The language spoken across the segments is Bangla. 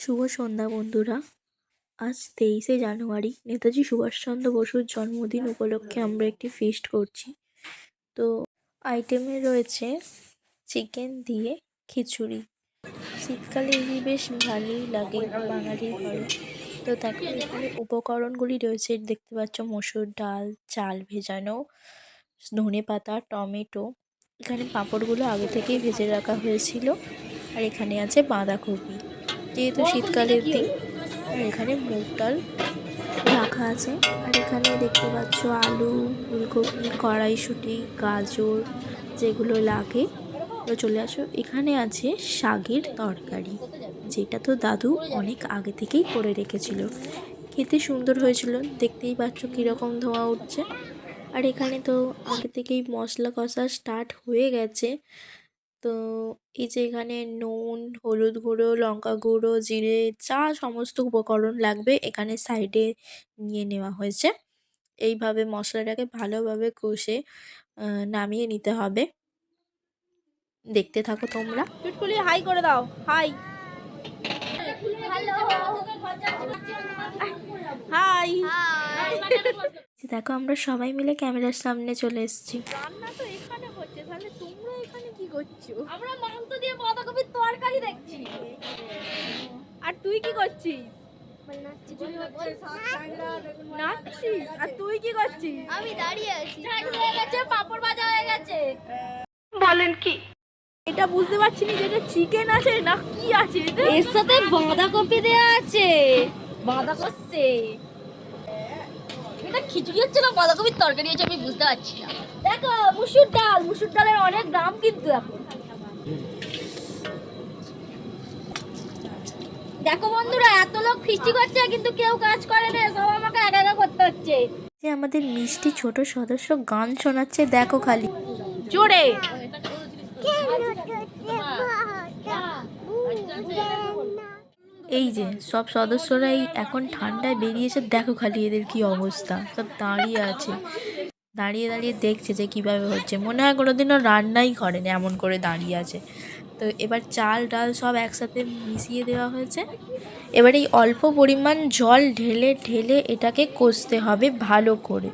শুভ সন্ধ্যা, বন্ধুরা। আজ তেইশে জানুয়ারি। নেতাজি সুভাষচন্দ্র বসুর জন্মদিন উপলক্ষে আমরা একটি ফিস্ট করছি। তো আইটেমে রয়েছে চিকেন দিয়ে খিচুড়ি। শীতকালে এই বেশ ভালোই লাগে বাঙালির ঘরে। তো তাকে এখানে উপকরণগুলি রয়েছে। দেখতে পাচ্ছ, মসুর ডাল, চাল ভেজানো, ধনে পাতা, টমেটো। এখানে পাঁপড়গুলো আগে থেকেই ভেজে রাখা হয়েছিল। আর এখানে আছে বাঁধাকপি। যেহেতু শীতকালের দিন। এখানে মুগ ডাল রাখা আছে। আর এখানে দেখতে পাচ্ছ আলু, ফুলকপি, কড়াইশুঁটি, গাজর যেগুলো লাগে। তো চলে আসো। এখানে আছে শাগের তরকারি, যেটা তো দাদু অনেক আগে থেকেই করে রেখেছিল। খেতে সুন্দর হয়েছিল। দেখতেই পাচ্ছ কীরকম ধোঁয়া উঠছে। আর এখানে তো আগে থেকেই মশলা কষা স্টার্ট হয়ে গেছে। তো এই যে এখানে নুন হলুদ গুঁড়ো লঙ্কা গুঁড়ো জিরে যা সমস্ত উপকরণ লাগবে এখানে সাইডে নিয়ে নেওয়া হয়েছে। এইভাবে মশলাটাকে ভালোভাবে কষে নামিয়ে নিতে হবে। দেখতে থাকো তোমরা। চুটকুলি হাই করে দাও হাই হাই দেখো আমরা সবাই মিলে ক্যামেরার সামনে চলে এসেছি রান্না তো এখানে হচ্ছে তাহলে তোমরা এখানে করছ? আমরা মাংস দিয়ে বাঁধাকপির তরকারি দেখছি। আর তুই কি করছিস? নাচছিস? আর তুই কি করছিস? আমি দাঁড়িয়ে আছি। হয়ে গেছে পাপড় ভাজা হয়ে গেছে। বলেন কি? এটা বুঝতে পারছি না যেটা চিকেন আছে না কি আছে এর সাথে বাঁধাকপি দেওয়া আছে। বাঁধা করছে এটা খিচুড়ি হচ্ছে না বাঁধাকপির তরকারি হচ্ছে আমি বুঝতে পারছি না দেখো মুসুর ডাল মুসুর ডালের অনেক দাম কিন্তু এখন দেখো বন্ধুরা এত লোক ফিস্টি করছে কিন্তু কেউ কাজ করে না সব আমাকে একা একা করতে হচ্ছে যে আমাদের মিষ্টি ছোট সদস্য গান শোনাচ্ছে দেখো খালি জোরে এই যে, সব সদস্যরাই এখন ঠান্ডায় বেরিয়েছে দেখো খালি এদের কি অবস্থা। সব দাঁড়িয়ে আছে। দাঁড়িয়ে দাঁড়িয়ে দেখছে যে কীভাবে হচ্ছে। মনে হয় কোনোদিনও রান্নাই করেনি এমন করে দাঁড়িয়ে আছে। তো এবার চাল ডাল সব একসাথে মিশিয়ে দেওয়া হয়েছে। এবার এই অল্প পরিমাণ জল ঢেলে ঢেলে এটাকে কষতে হবে ভালো করে।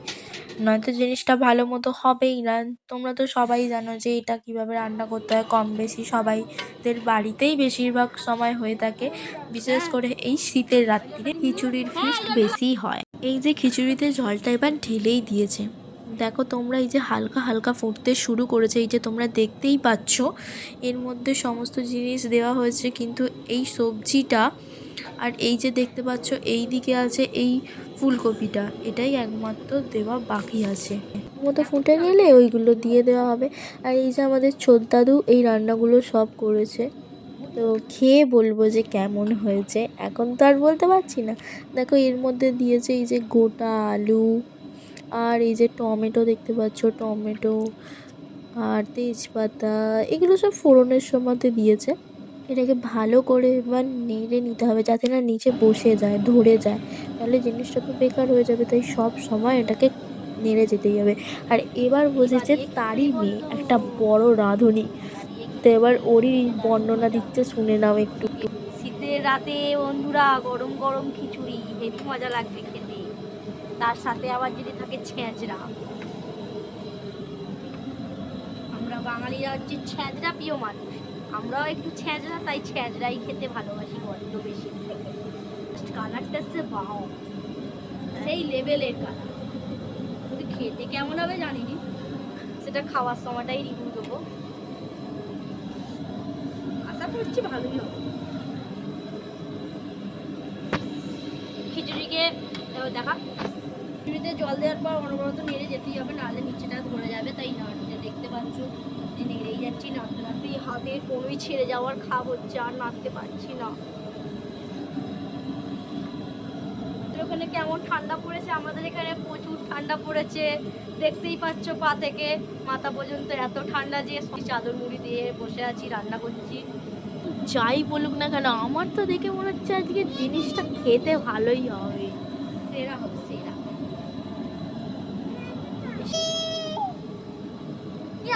নয়তো জিনিসটা ভালো মতো হবেই না। তোমরা তো সবাই জানো যে এটা কীভাবে রান্না করতে হয়। কম বেশি সবাইদের বাড়িতেই বেশিরভাগ সময় হয়ে থাকে। বিশেষ করে এই শীতের রাত্রিরে খিচুড়ির ফিস্ট বেশি হয়। এই যে খিচুড়িতে জলটা এবার ঢেলেই দিয়েছে। দেখো তোমরা এই যে হালকা হালকা ফুটতে শুরু করেছে। এই যে তোমরা দেখতেই পাচ্ছ। এর মধ্যে সমস্ত জিনিস দেওয়া হয়েছে। কিন্তু এই সবজিটা আর এই যে দেখতে পাচ্ছ, এই দিকে আছে এই ফুলকপিটা। এটাই একমাত্র দেওয়া বাকি আছে। মতো ফুটে গেলে ওইগুলো দিয়ে দেওয়া হবে। আর এই যে আমাদের দাদু এই রান্নাগুলো সব করেছে। তো খেয়ে বলব যে কেমন হয়েছে। এখন তো আর বলতে পারছি না। দেখো, এর মধ্যে দিয়েছে এই যে গোটা আলু আর এই যে টমেটো দেখতে পাচ্ছ, টমেটো আর তেজপাতা। এগুলো সব ফোড়নের সময়তে দিয়েছে। এটাকে ভালো করে এবার নেড়ে নিতে হবে যাতে না নিচে বসে যায়, ধরে যায়। তাহলে জিনিসটা তো বেকার হয়ে যাবে, তাই সব সময় এটাকে নেড়ে যেতেই হবে। আর এবার বসেছে তারই মেয়ে, একটা বড় রাঁধুনি। তো এবার ওরই বর্ণনা দিচ্ছে, শুনে নাও একটু একটু। শীতের রাতে বন্ধুরা, গরম গরম খিচুড়ি, হেভি মজা লাগবে খেতে। তার সাথে আবার যদি থাকে ছেঁচড়া। আমরা বাঙালিরা হচ্ছে ছেঁচড়া প্রিয় মানুষ। আমরাও একটু ছেঁচড়া তাই ছেঁচড়াই খেতে ভালোবাসি বড্ড বেশি। কালারটা হচ্ছে বাও সেই লেভেলের কালার কিন্তু খেতে কেমন হবে জানিনি। সেটা খাওয়ার সময়টাই রিভিউ দেবো। আশা করছি ভালোই হবে। খিচুড়িকে দেখা। খিচুড়িতে জল দেওয়ার পর অনবরত নেড়ে যেতেই হবে নাহলে নিচেটা ধরে যাবে তাই নাড়তে দেখতে পাচ্ছ যে নেড়েই যাচ্ছি নাড়তে নাড়তে হাতের কোনোই ছেড়ে যাওয়ার খাপ হচ্ছে আর নাড়তে পারছি না। ওখানে কেমন ঠান্ডা পড়েছে? আমাদের এখানে প্রচুর ঠান্ডা পড়েছে। দেখতেই পাচ্ছ পা থেকে মাথা পর্যন্ত এত ঠান্ডা যে চাদর মুড়ি দিয়ে বসে আছি রান্না করছি। যাই বলুক না কেন আমার তো দেখে মনে হচ্ছে আজকে জিনিসটা খেতে ভালোই হবে। সেরা হবে।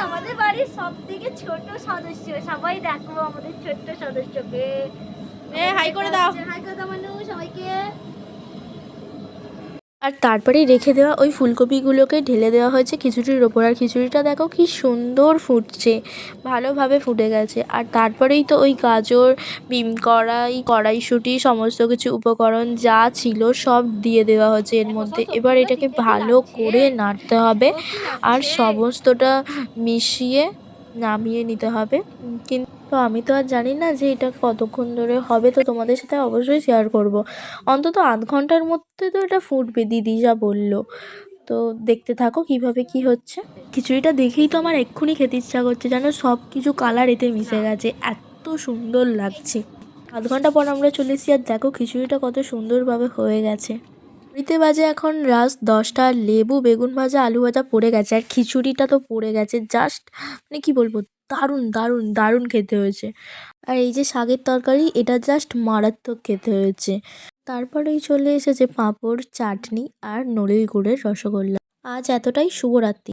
আমাদের বাড়ির সব থেকে ছোট সদস্য সবাই দেখো আমাদের ছোট্ট সদস্যকে। হাই করে দাও। হাই কথা মানুষ সবাইকে। আর তারপরেই রেখে দেওয়া ওই ফুলকপিগুলোকে ঢেলে দেওয়া হয়েছে খিচুড়ির ওপর। আর খিচুড়িটা দেখো কি সুন্দর ফুটছে ভালোভাবে ফুটে গেছে। আর তারপরেই তো ওই গাজর বিম কড়াই কড়াইশুঁটি সমস্ত কিছু উপকরণ যা ছিল সব দিয়ে দেওয়া হয়েছে এর মধ্যে। এবার এটাকে ভালো করে নাড়তে হবে আর সমস্তটা মিশিয়ে নামিয়ে নিতে হবে। উম, কিন্তু আমি তো আর জানি না যে এটা কতক্ষণ ধরে হবে, তো তোমাদের সাথে অবশ্যই শেয়ার করব। অন্তত আধ ঘণ্টার মধ্যে তো এটা ফুটবে, দিদি যা বলল। তো দেখতে থাকো কীভাবে কি হচ্ছে। খিচুড়িটা দেখেই তো আমার এক্ষুনি খেতে ইচ্ছা করছে যেন সব কিছু কালার এতে মিশে গেছে, এত সুন্দর লাগছে। আধ ঘণ্টা পর আমরা চলে এসেছি আর দেখো খিচুড়িটা কত সুন্দরভাবে হয়ে গেছে। ঘড়িতে বাজে এখন রাত দশটা, লেবু, বেগুন ভাজা, আলু ভাজা পড়ে গেছে আর খিচুড়িটা তো পড়ে গেছে। জাস্ট মানে কি বলব, দারুণ দারুণ দারুণ খেতে হয়েছে। আর এই যে শাকের তরকারি, এটা জাস্ট মারাত্মক খেতে হয়েছে। তারপরেই চলে এসেছে পাঁপড়, চাটনি আর নড়েল গুড়ের রসগোল্লা। আজ এতটাই, শুভরাত্রি।